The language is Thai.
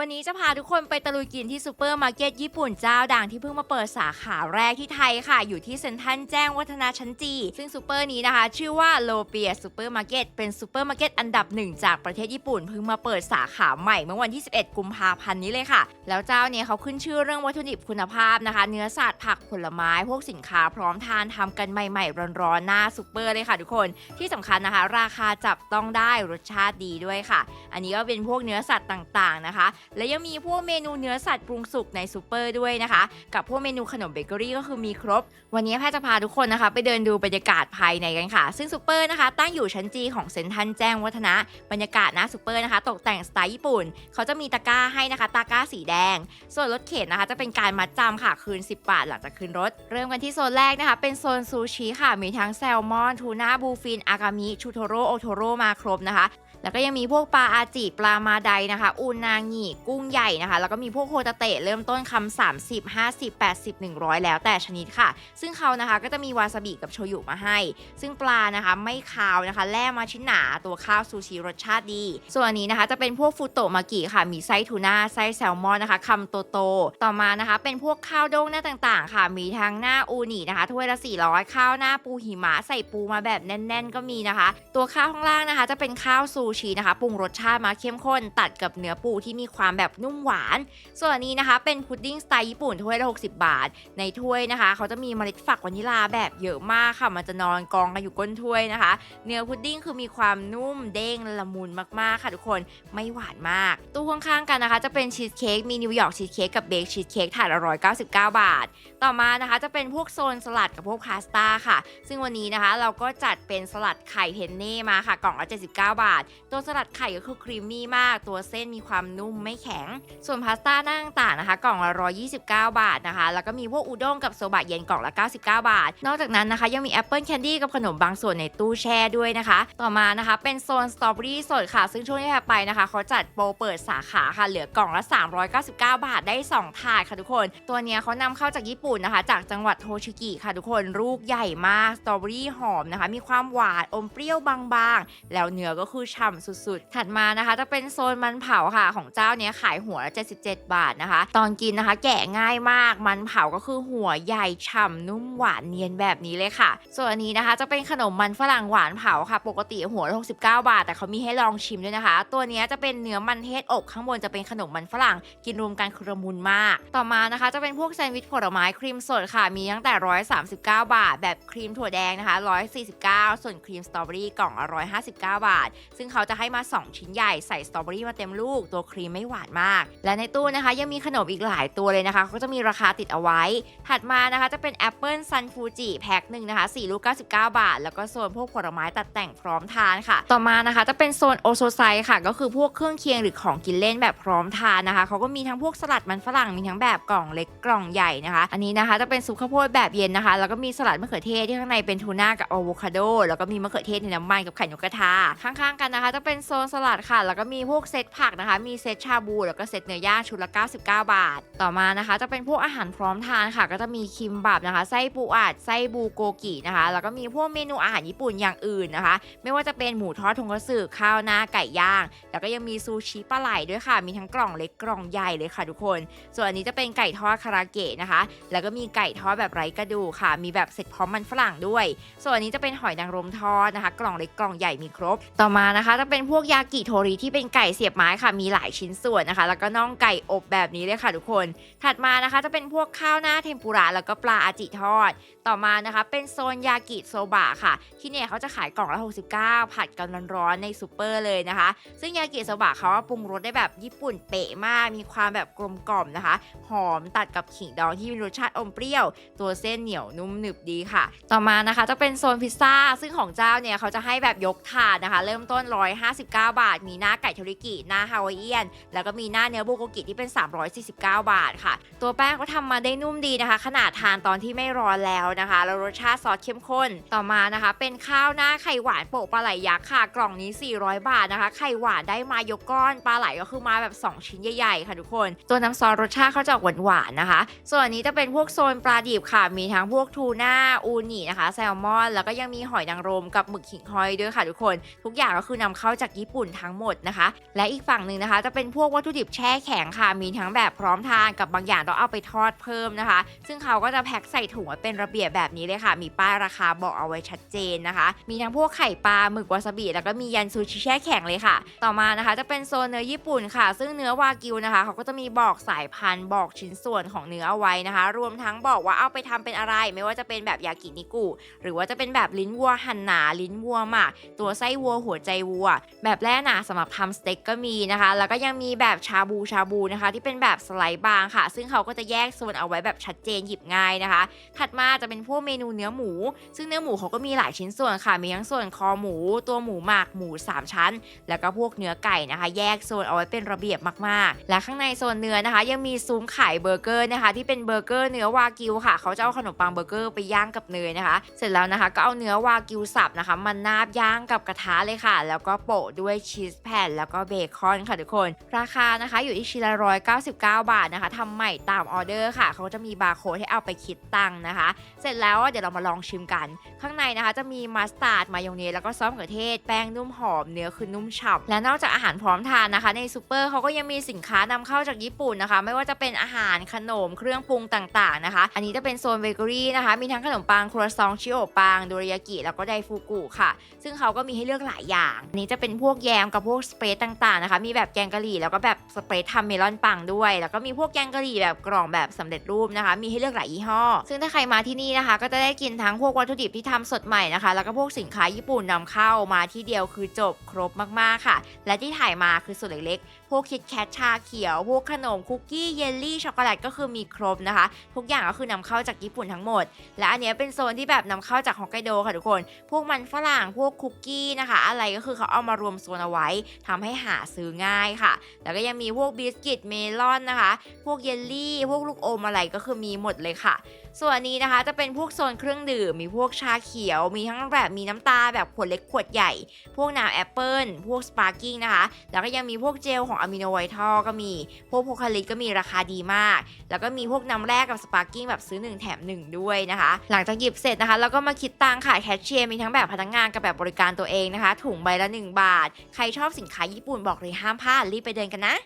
วันนี้จะพาทุกคนไปตะลุยกินที่ซูเปอร์มาร์เก็ตญี่ปุ่นเจ้าดังที่เพิ่งมาเปิดสาขาแรกที่ไทยค่ะ อยู่ที่เซ็นทรัลแจ้งวัฒนาชั้นจี ซึ่งซูเปอร์นี้นะคะ ชื่อว่าโลเปียซูเปอร์มาร์เก็ตเป็นซูเปอร์มาร์เก็ตอันดับหนึ่งจากประเทศญี่ปุ่น เพิ่งมาเปิดสาขาใหม่เมื่อวันที่ 11 กุมภาพันธ์นี้เลยค่ะ แล้วเจ้าเนี่ยเขาขึ้นชื่อเรื่องวัตถุดิบคุณภาพนะคะ เนื้อสัตว์ผักผลไม้พวกสินค้าพร้อมทานทำกันใหม่ๆร้อนๆหน้าซูเปอร์เลยค่ะ ทุกคนที่สำคัญนะคะ ราคาจับต้องได้รสชาติดีด้วยค่ะ อันนี้ก็เป็นพวกเนื้อสัตว์ต่างๆนะคะและยังมีพวกเมนูเนื้อสัตว์ปรุงสุกในซูเปอร์ด้วยนะคะ กับพวกเมนูขนมเบเกอรี่ก็คือมีครบ วันนี้แพทย์จะพาทุกคนนะคะ ไปเดินดูบรรยากาศภายในกันค่ะ ซึ่งซูเปอร์นะคะตั้งอยู่ชั้นจีของเซ็นทรัลแจ้งวัฒนะบรรยากาศนะซูเปอร์นะคะ ตกแต่งสไตล์ญี่ปุ่น เขาจะมีตะกร้าให้นะคะตะกร้าสีแดง ส่วนรถเข็นนะคะ จะเป็นการมัดจำค่ะคืน 10 บาทหลังจากคืนรถ เริ่มกันที่โซนแรกนะคะ เป็นโซนซูชิค่ะมีทั้งแซลมอนทูน่าบูฟินอากามิชูโทโร่โอโทโร่มาครบนะคะแล้วก็ยังมีพวกปลาอาจิปลามาไดนะคะอูนางิกุ้งใหญ่นะคะ แล้วก็มีพวกโฮตาเตะเริ่มต้นคำ30 50 80 100 แล้วแต่ชนิดค่ะ ซึ่งเขานะคะก็จะมีวาซาบิกับโชยุมาให้ ซึ่งปลานะคะไม่คาวนะคะแล่มาชิ้นหนาตัวข้าวซูชิรสชาติดี ส่วนอันนี้นะคะจะเป็นพวกฟูโตะมากิค่ะ มีไส้ทูน่าไส้แซลมอนนะคะคำโตๆต่อมานะคะ เป็นพวกข้าวโด้งหน้าต่างๆ ค่ะ มีทั้งหน้าอูนินะคะถ้วยละ400 ข้าวหน้าปูหิมะใส่ปูมาแบบแน่น ๆ ก็มีนะคะ ตัวข้าวข้างล่างนะคะ จะเป็นข้าวซูชินะคะปรุงรสชาติมาเข้มข้นตัดกับเนื้อปูที่มีความแบบนุ่มหวาน ส่วนอันนี้นะคะเป็นพุดดิ้งสไตล์ญี่ปุ่นถ้วยละ60 บาท ในถ้วยนะคะ เขาจะมีเมล็ดฝักวานิลาแบบเยอะมากค่ะ มันจะนอนกองกันอยู่ก้นถ้วยนะคะ เนื้อพุดดิ้งคือมีความนุ่มเด้งละมุนมากๆค่ะทุกคนไม่หวานมาก ตู้ข้างๆกันนะคะ จะเป็นชีสเค้กมีนิวยอร์กชีสเค้กกับเบคชีสเค้กถาดละ199บาท ต่อมานะคะจะเป็นพวกโซนสลัดกับพวกพาสต้าค่ะ ซึ่งวันนี้นะคะเราก็จัดเป็นสลัดไข่เพนเน่มาค่ะกล่องละ79 บาท ตัวสลัดไข่ก็คือครีมมี่มาก ตัวเส้นมีความนุ่มไม่แข็ง ส่วนพาสต้าหน้าต่างนะคะ กล่องละ129 บาทนะคะ แล้วก็มีพวกอุด้งกับโซบะเย็นกล่องละ 99 บาท นอกจากนั้นนะคะยังมีแอปเปิลแคนดี้กับขนมบางส่วนในตู้แช่ด้วยนะคะ ต่อมานะคะเป็นโซนสตรอเบอรี่สดค่ะ ซึ่งช่วงที่แพรไปนะคะเขาจัดโปรเปิดสาขาค่ะ เหลือกล่องละ 399 บาทได้ 2 ถาดค่ะทุกคน ตัวเนี้ยเขานำเข้าจากญี่ปุ่นนะคะ จากจังหวัดโทชิกิค่ะทุกคนลูกใหญ่มากสตรอเบอรี่หอมนะคะ มีความหวานอมเปรี้ยวบางๆ แล้วเนื้อก็คือฉ่ำสุดๆ ถัดมานะคะจะเป็นโซนมันเผาค่ะของเจ้าเนี้ยขายหัวละ77 บาทนะคะ ตอนกินนะคะ แกะง่ายมาก มันเผาก็คือหัวใหญ่ฉ่ำนุ่มหวานเนียนแบบนี้เลยค่ะ ส่วนอันนี้นะคะ จะเป็นขนมมันฝรั่งหวานเผาค่ะ ปกติหัวละ69 บาท แต่เขามีให้ลองชิมด้วยนะคะ ตัวนี้จะเป็นเนื้อมันเทศอบข้างบนจะเป็นขนมมันฝรั่ง กินรวมกันคือละมุนมาก ต่อมานะคะ จะเป็นพวกแซนด์วิชผลไม้ครีมสดค่ะ มีตั้งแต่ 139 บาท แบบครีมถั่วแดงนะคะ 149 ส่วนครีมสตรอเบอรี่กล่องละ159 บาท ซึ่งเขาจะให้มา 2 ชิ้นใหญ่ใส่สตรอเบอรี่มาเต็มลูก ตัวครีมไม่หวานมาก และในตู้นะคะยังมีขนมอีกหลายตัวเลยนะคะเขาจะมีราคาติดเอาไว้ ถัดมานะคะจะเป็นแอปเปิลซันฟูจิแพ็คหนึ่งนะคะ4ลูก99 บาท แล้วก็โซนพวกผลไม้ตัดแต่งพร้อมทานค่ะ ต่อมานะคะจะเป็นโซนโอโซไซค่ะ ก็คือพวกเครื่องเคียงหรือของกินเล่นแบบพร้อมทานนะคะเขาก็มีทั้งพวกสลัดมันฝรั่งมีทั้งแบบกล่องเล็กกล่องใหญ่นะคะ อันนี้นะคะจะเป็นซุปข้าวโพดแบบเย็นนะคะ แล้วก็มีสลัดมะเขือเทศที่ข้างในเป็นทูน่ากับอะโวคาโดแล้วก็มีมะเขือเทศในน้ำมันกับไข่นกกระทาข้างๆ กันนะคะจะเป็นโซนสลัดค่ะ แล้วก็มีพวกเซตผักนะคะ มีเซตชาบูแล้วก็เซตเนื้อย่างชุดละ 99 บาท ต่อมานะคะจะเป็นพวกอาหารพร้อมทานค่ะ ก็จะมีคิมบับนะคะไส้ปูอัดไส้บูโกกินะคะ แล้วก็มีพวกเมนูอาหารญี่ปุ่นอย่างอื่นนะคะ ไม่ว่าจะเป็นหมูทอดทงคัตสึข้าวหน้าไก่ย่าง แล้วก็ยังมีซูชิปลาไหลด้วยค่ะ มีทั้งกล่องเล็กกล่องใหญ่เลยค่ะทุกคน ส่วนอันนี้จะเป็นไก่ทอดคาราเกะนะคะ แล้วก็มีไก่ทอดแบบไร้กระดูกค่ะ มีแบบเสร็จพร้อมมันฝรั่งด้วย ส่วนอันนี้จะเป็นหอยนางรมทอดนะคะ กล่องเล็กกล่องใหญ่มีครบ ต่อมานะคะจะเป็นพวกยากิโทริที่เป็นไก่เสียบไม้ค่ะ มีหลายชิ้นส่วนนะคะ แล้วก็น่องไก่อบแบบนี้เลยค่ะทุกคน ถัดมานะคะจะเป็นพวกข้าวหน้าเทมปุระแล้วก็ปลาอาจิทอด ต่อมานะคะ เป็นโซนยากิโซบะค่ะ ที่เนี่ยเขาจะขายกล่องละ 69 ผัดกันร้อนๆในซูเปอร์เลยนะคะ ซึ่งยากิโซบะเขาปรุงรสได้แบบญี่ปุ่นเป๊ะมาก มีความแบบกลมกล่อมนะคะ หอมตัดกับขิงดองที่มีรสชาติอมเปรี้ยว ตัวเส้นเหนียวนุ่มหนึบดีค่ะ ต่อมานะคะจะเป็นโซนพิซซ่า ซึ่งของเจ้าเนี่ยเขาจะให้แบบยกถาดนะคะ เริ่มต้น 159 บาท มีหน้าไก่เทอริกิหน้าฮาวายเอียนแล้วก็มีหน้าเนื้อบูโกกิที่เป็น 349 บาทค่ะ ตัวแป้งเขาทำมาได้นุ่มดีนะคะ ขนาดทานตอนที่ไม่ร้อนแล้วนะคะ แล้วรสชาติซอสเข้มข้นต่อมานะคะ เป็นข้าวหน้าไข่หวานโปะปลาไหลยักษ์ค่ะ กล่องนี้ 400 บาทนะคะ ไข่หวานได้มายกก้อนปลาไหลก็คือมาแบบ 2 ชิ้นใหญ่ๆ ค่ะทุกคน ตัวน้ำซอสรสชาติเขาจะออกหวานๆนะคะ ส่วนอันนี้จะเป็นพวกโซนปลาดิบค่ะ มีทั้งพวกทูน่าอูนินะคะแซลมอน แล้วก็ยังมีหอยนางรมกับหมึกขิงหอยด้วยค่ะทุกคน ทุกอย่างก็คือนำำเข้าจากญี่ปุ่นทั้งหมดนะคะ และอีกฝั่งหนึ่งนะคะ จะเป็นพวกวัตถุดิบแช่แข็งค่ะ มีทั้งแบบพร้อมทานกับบางอย่างต้องเอาไปทอดเพิ่มนะคะ ซึ่งเขาก็จะแพ็คใส่ถุงเป็นระเบียบแบบนี้เลยค่ะ มีป้ายราคาบอกเอาไว้ชัดเจนนะคะ มีทั้งพวกไข่ปลาหมึกวาซาบิแล้วก็มียันซูชิแช่แข็งเลยค่ะ ต่อมานะคะจะเป็นโซนเนื้อญี่ปุ่นค่ะ ซึ่งเนื้อวากิวนะคะ เขาก็จะมีบอกสายพันธุ์บอกชิ้นส่วนของเนื้อเอาไว้นะคะ รวมทั้งบอกว่าเอาไปทำเป็นอะไร ไม่ว่าจะเป็นแบบยากินิกุ หรือว่าจะเป็นแบบลิ้นวัวหั่นหนา ลิ้นวัวหมักตัวไส้วัวหัวใจวัว แบบแร่หนาสำหรับทำสเต็กก็มีนะคะ แล้วก็ยังมีแบบชาบูชาบูนะคะ ที่เป็นแบบสไลด์บางค่ะ ซึ่งเขาก็จะแยกโซนเอาไว้แบบชัดเจนหยิบง่ายนะคะ ถัดมาจะเป็นพวกเมนูเนื้อหมู ซึ่งเนื้อหมูเขาก็มีหลายชิ้นส่วนค่ะ มีทั้งส่วนคอหมู ตัวหมูหมักหมู 3 ชั้น แล้วก็พวกเนื้อไก่นะคะ แยกโซนเอาไว้เป็นระเบียบมากๆ และข้างในโซนเนื้อนะคะ ยังมีซุ้มขายเบอร์เกอร์นะคะ ที่เป็นเบอร์เกอร์เนื้อวากิวค่ะ เขาจะเอาขนมปังเบอร์เกอร์ไปย่างกับเนยนะคะ เสร็จแล้วนะคะก็เอาเนื้อวากิวสับนะคะมันนาบย่างกับกระทะเลยค่ะ แล้วก็โปะด้วยชีสแผ่นแล้วก็เบคอนค่ะทุกคนราคานะคะอยู่ที่ชิ้นละ199 บาทนะคะทำใหม่ตามออเดอร์ค่ะ เขาจะมีบาร์โค้ดให้เอาไปคิดตังค์นะคะ เสร็จแล้วเดี๋ยวเรามาลองชิมกัน ข้างในนะคะจะมีมัสตาร์ดมายองเนสแล้วก็ซอสมะเขือเทศ แป้งนุ่มหอมเนื้อคือนุ่มฉ่ำและนอกจากอาหารพร้อมทานนะคะ ในซูเปอร์เขาก็ยังมีสินค้านำเข้าจากญี่ปุ่นนะคะ ไม่ว่าจะเป็นอาหารขนมเครื่องปรุงต่างๆนะคะ อันนี้จะเป็นโซนเบเกอรี่นะคะ มีทั้งขนมปังครัวซองชิโอปังโดริยากิแล้วก็ไดฟูกุค่ะ ซึ่งเขาก็มีให้เลือกหลายอย่างอันนี้จะเป็นพวกแยมกับพวกสเปรย์ต่างๆนะคะ มีแบบแกงกะหรี่แล้วก็แบบสเปรย์ทำเมลอนปังด้วย แล้วก็มีพวกแกงกะหรี่แบบกล่องแบบสำเร็จรูปนะคะ มีให้เลือกหลายยี่ห้อ ซึ่งถ้าใครมาที่นี่นะคะ ก็จะได้กินทั้งพวกวัตถุดิบที่ทำสดใหม่นะคะ แล้วก็พวกสินค้าญี่ปุ่นนำเข้ามาที่เดียวคือจบครบมากๆค่ะ และที่ถ่ายมาคือส่วนเล็กๆ วกคิดแคทชาเขียว พวกขนมคุกกี้เยลลี่ช็อกโกแลตก็คือมีครบนะคะ ทุกอย่างก็คือนำเข้าจากญี่ปุ่นทั้งหมด และอันนี้เป็นโซนที่แบบนำเข้าจากฮอกไกโดค่ะทุกคน พวกมันฝรั่งพวกคุกกี้นะคะ อะไรก็คือเขาเอามารวมโซนเอาไว้ทำให้หาซื้อง่ายค่ะ แล้วก็ยังมีพวกบิสกิตเมลอนนะคะ พวกเยลลี่พวกลูกอมอะไรก็คือมีหมดเลยค่ะ ส่วนนนี้นะคะจะเป็นพวกโซนเครื่องดื่ม มีพวกชาเขียว มีทั้งแบบมีน้ำตาแบบขวดเล็กขวดใหญ่ พวกน้ำแอปเปิลพวกสปาร์กิ้งนะคะ แล้วก็ยังมีพวกเจลของอะมิโนไวท์ทอลก็มี พวกโพคาลิตก็มีราคาดีมาก แล้วก็มีพวกน้ำแร่กับสปาร์กิ้งแบบซื้อ 1 แถม 1 ด้วยนะคะ หลังจากหยิบเสร็จนะคะแล้วก็มาคิดตังค่ะแคชเชียร์มีทั้งแบบพนักงานกับแบบบริการตัวเองนะคะ ถุงใบละ 1 บาท ใครชอบสินค้าญี่ปุ่นบอกเลยห้ามพลาดรีบไปเดินกันนะ